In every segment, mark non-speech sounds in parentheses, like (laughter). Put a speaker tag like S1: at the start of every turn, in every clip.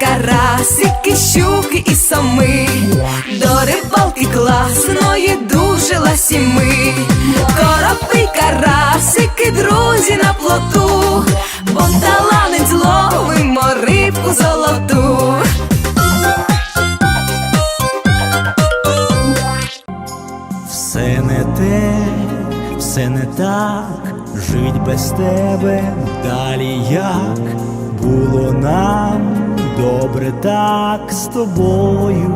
S1: карасики, щуки і соми. До рибалки класної дуже ласіми. Коропи, карасики, друзі на плоту, бо таланець зловимо рибку золоту.
S2: Все не те, все не так, жить без тебе далі як було нам добре так з тобою.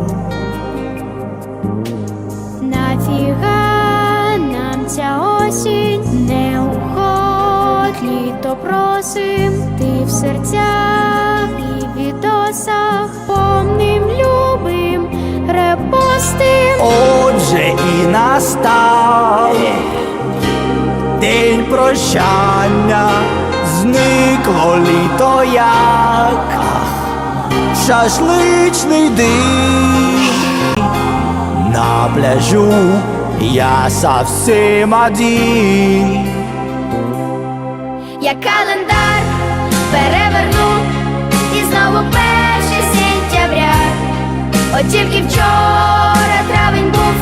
S3: Нафіга нам ця осінь не уходь, літо просим, ти в серцях і відосах помним, любим, репостим.
S2: Отже і настав день прощання, зникло літо як шашличний дим на пляжу я совсем один.
S3: Я календар переверну і знову перше сентября. От тільки вчора травень був,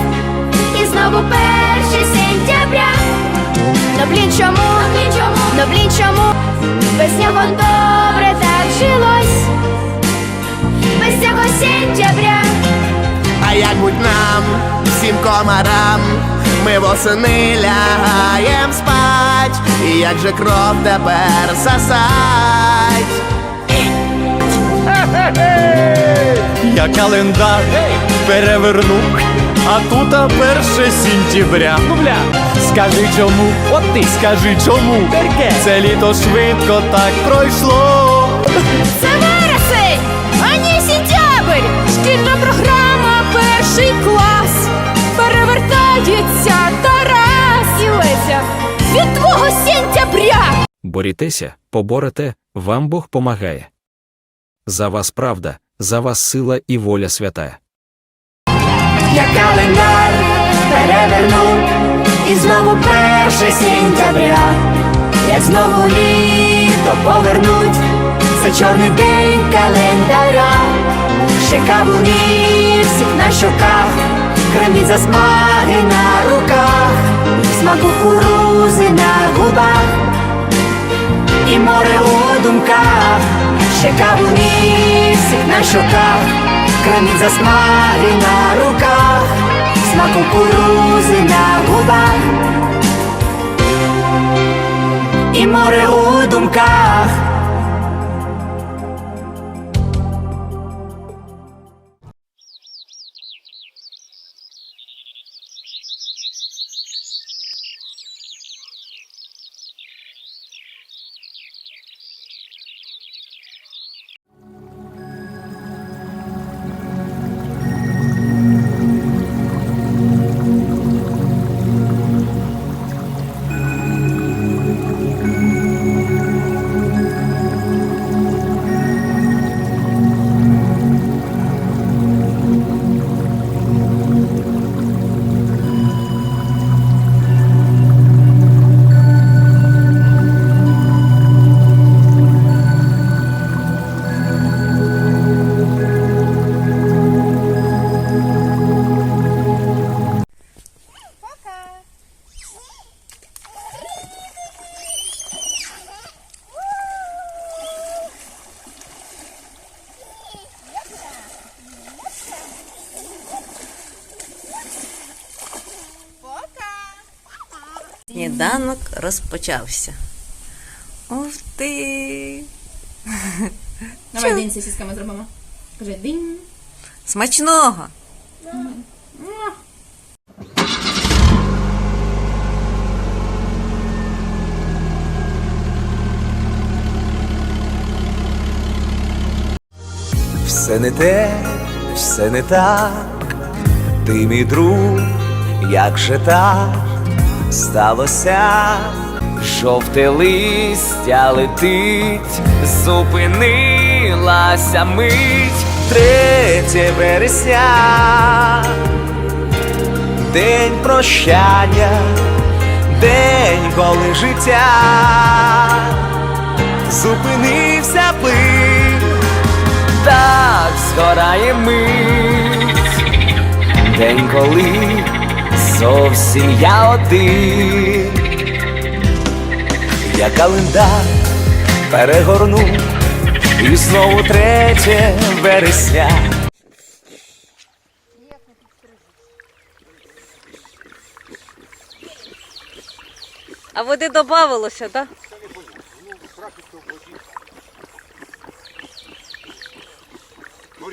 S3: і знову перше сентября. Но блін чому, но блін чому, без нього добре так жилось, цього сентября.
S4: А як будь нам, всім комарам, ми восени лягаєм спать, і як же кров тепер сосать. (laughs)
S2: Я календар переверну, а тут перше сентября. Ну скажи чому, от ти скажи чому. Це літо швидко так пройшло.
S5: Борітеся, поборете, вам Бог помагає. За вас правда, за вас сила і воля святая.
S1: Я календар переверну і знову перше сентября, як знову літо повернуть, це чорний день календаря, ще кавуни всіх на щоках, кремінь засмаги на руках, смак кукурузи на губах, і море у думках, ще кавуни всіх на щоках, кремінь засмаги на руках, смак кукурузи на губах, і море у думках.
S6: Сніданок розпочався. Ух ти!
S7: Давай день з сосисками зробимо. Кажи день.
S6: Смачного!
S2: Все не те, все не так, ти мій друг, як же так сталося, жовте листя летить, зупинилася мить, третє вересня, день прощання, день, коли життя. Зупинився плин. Та згорає мить, день, коли зовсім я один, я календар перегорну, і знову третє вересня.
S6: А води додавалося, так?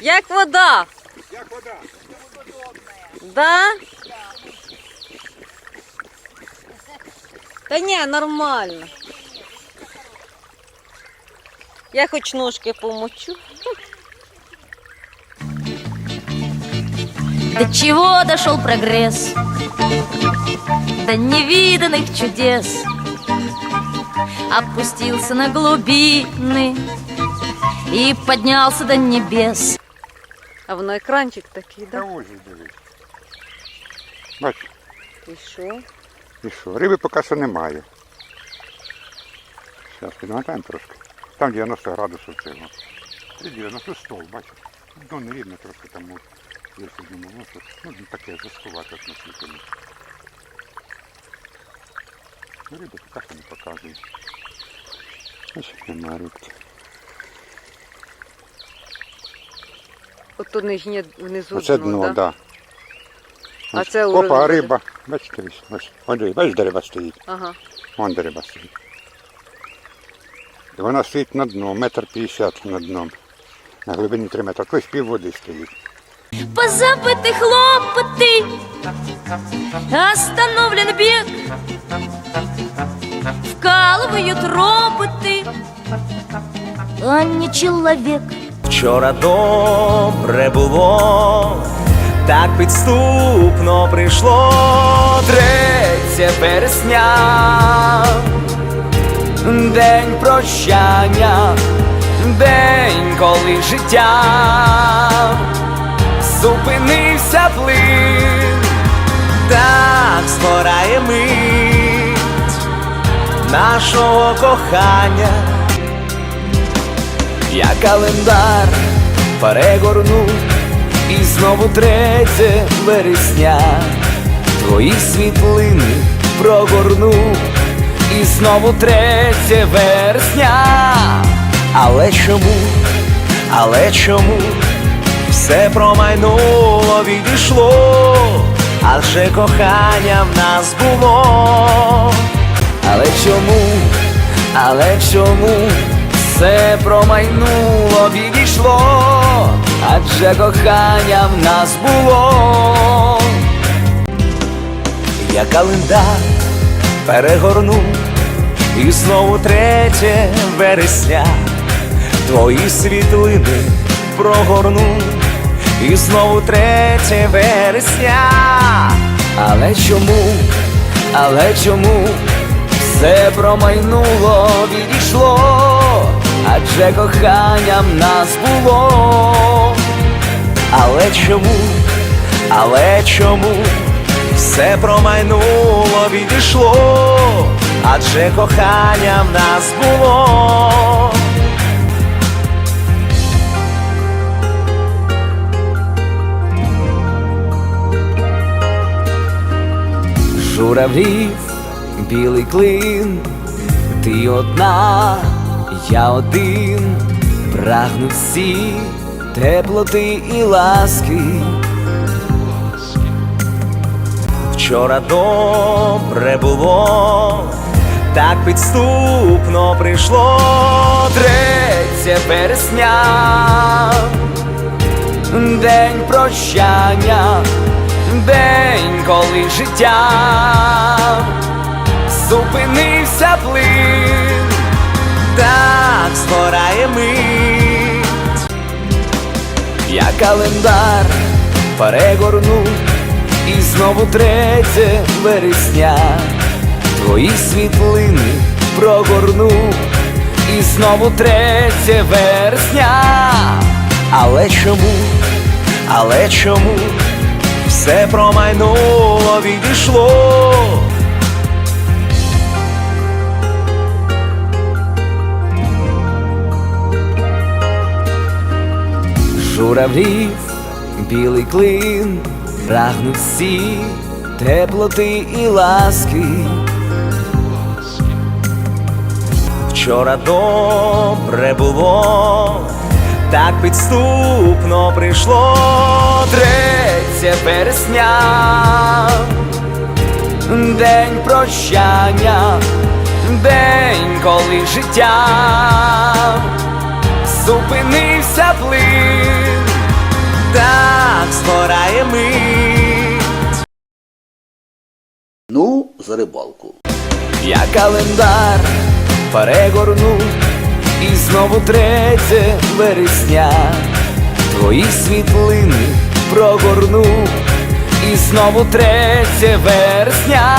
S6: Як вода? Як вода? Да? Та ні, нормально. Я хоч ножки помочу.
S3: До чего дошел прогресс? До невиданных чудес Опустился на глубины И поднялся до небес
S6: А воно екранчик такий,
S8: Та
S6: да?
S8: ось дивись. Бач,
S6: І що?
S8: І що? Риби поки що немає. Зараз підмотаємо трошки. Там 90 градусів цього. Це 90 стол, бачиш. Ну, не трошки там. Я думаю, ну, ну, таке заскувати относительно. Ну, Риби поки що не показують. Ось немає рибки.
S6: Ото нижнє внизу
S8: Оце
S6: дно,
S8: дно,
S6: да?
S8: так. Да.
S6: А
S8: Ось
S6: це
S8: Опа,
S6: уровень води?
S8: риба. Бачите, ось, ось. Ось, дивись, бачиш, де риба стоїть.
S6: Ага.
S8: Вон де риба стоїть. І вона стоїть на дно, метр п'ятдесят над дном. На глибині 3 метри. Ось пів води стоїть.
S3: Позабыты хлопоты Остановлен бег Вкалывают роботы А не человек
S2: Вчора добре було, так підступно прийшло третє вересня, день прощання, день, коли життя зупинився плин, так згорає мить нашого кохання. Я календар перегорну і знову третє вересня. Твої світлини прогорну. І знову третє вересня. Але чому, але чому? Все промайнуло, відійшло, адже кохання в нас було. Але чому, але чому? Все промайнуло, відійшло, адже кохання в нас було. Я календар перегорну і знову третє вересня. Твої світлини прогорну і знову третє вересня. Але чому, але чому все промайнуло, відійшло, адже кохання в нас було. Чому, але чому все промайнуло, відійшло, адже кохання в нас було. Журавлів, білий клин, ти одна, я один, прагнуть всі теплоти і ласки. Вчора добре було, так підступно прийшло третє вересня, день прощання, день, коли життя зупинився плин, так згорає мить. Я календар перегорну і знову третє вересня. Твої світлини прогорну і знову третє вересня. Але чому, але чому все промайнуло, відійшло? Журавлів, білий клин, прагнуть всі теплоти і ласки. Вчора добре було, так підступно прийшло третє вересня, день прощання, день, коли життя зупинився плин, так згорає мить.
S9: Ну, за рибалку.
S2: Я календар перегорну і знову третє вересня. Твої світлини прогорну і знову третє вересня.